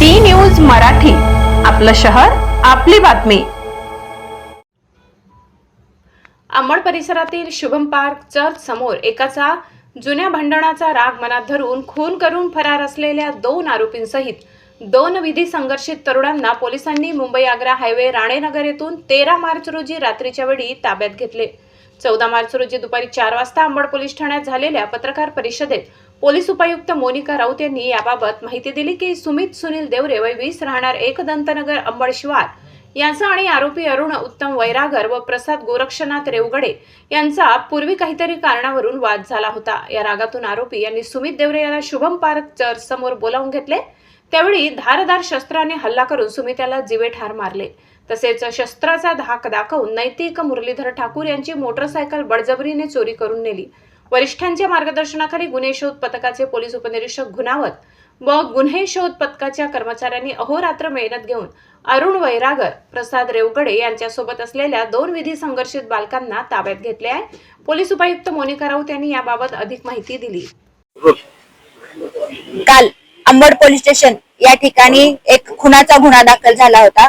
D news Marathi आपलं शहर आपली बातमी. अंबड परिसरातील शुभम पार्क चर्च समोर एकाचा जुन्या भांडणाचा राग मनात धरून खून करून फरार असलेल्या दोन आरोपींसहित दोन विधी संघर्षित तरुणांना पोलिसांनी मुंबई आग्रा हायवे राणेनगर येथून तेरा मार्च रोजी रात्रीच्या वेळी ताब्यात घेतले. चौदा मार्च रोजी दुपारी चार वाजता अंबड पोलीस ठाण्यात झालेल्या पत्रकार परिषदेत पोलीस उपायुक्त मोनिका राऊत यांनी याबाबत माहिती दिली की सुमित सुनील देवरे वय वीस राहणार एक दंतनगर अंबड शिवार यांचा आणि आरोपी अरुण उत्तम वैरागर व प्रसाद गोरक्षनाथ रेवगडे यांचा पूर्वी काहीतरी कारणावरून वाद झाला होता. या रागातून आरोपी यांनी सुमित देवरे याला शुभम पार्क चर्च समोर बोलावून घेतले. त्यावेळी धारदार शस्त्राने हल्ला करून सुमित याला जिवे ठार मारले. तसेच शस्त्राचा धाक दाखवून नैतिक मुरलीधर ठाकूर यांची मोटरसायकल बळजबरीने चोरी करून नेली. वरिष्ठांच्या मार्गदर्शनाखाली गुन्हे शोध पथकाचे पोलीस उपनिरीक्षक गुणावत व गुन्हे शोध पथकाच्या कर्मचाऱ्यांनी अहोरात्र मेहनत घेऊन अरुण वैरागर प्रसाद रेवगडे यांच्यासोबत असलेल्या दोन विधी संघर्षित बालकांना ताब्यात घेतले आहे. पोलीस उपायुक्त मोनिका राऊत यांनी याबाबत अधिक माहिती दिली. काल अंबड पोलीस स्टेशन या ठिकाणी एक खुनाचा गुन्हा दाखल झाला होता.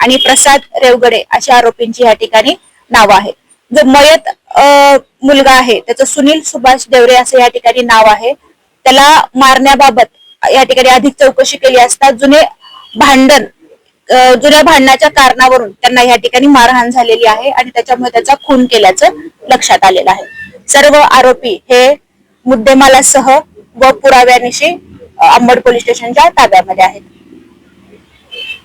आणि प्रसाद रेवगडे अशा आरोपींची या ठिकाणी नाव आहेत. जो मयत अं, मुलगा आहे त्याचं सुनील सुभाष देवरे असं या ठिकाणी नाव आहे. त्याला मारण्याबाबत या ठिकाणी अधिक चौकशी केली असता जुने भांडण जुन्या भांडणाच्या कारणावरून त्यांना या ठिकाणी मारहाण झालेली आहे आणि त्याच्यामुळे त्याचा खून केल्याचं लक्षात आलेलं आहे. सर्व आरोपी हे मुद्देमालासह व पुराव्यानिशी अंबड पोलीस स्टेशनच्या ताब्यामध्ये आहेत.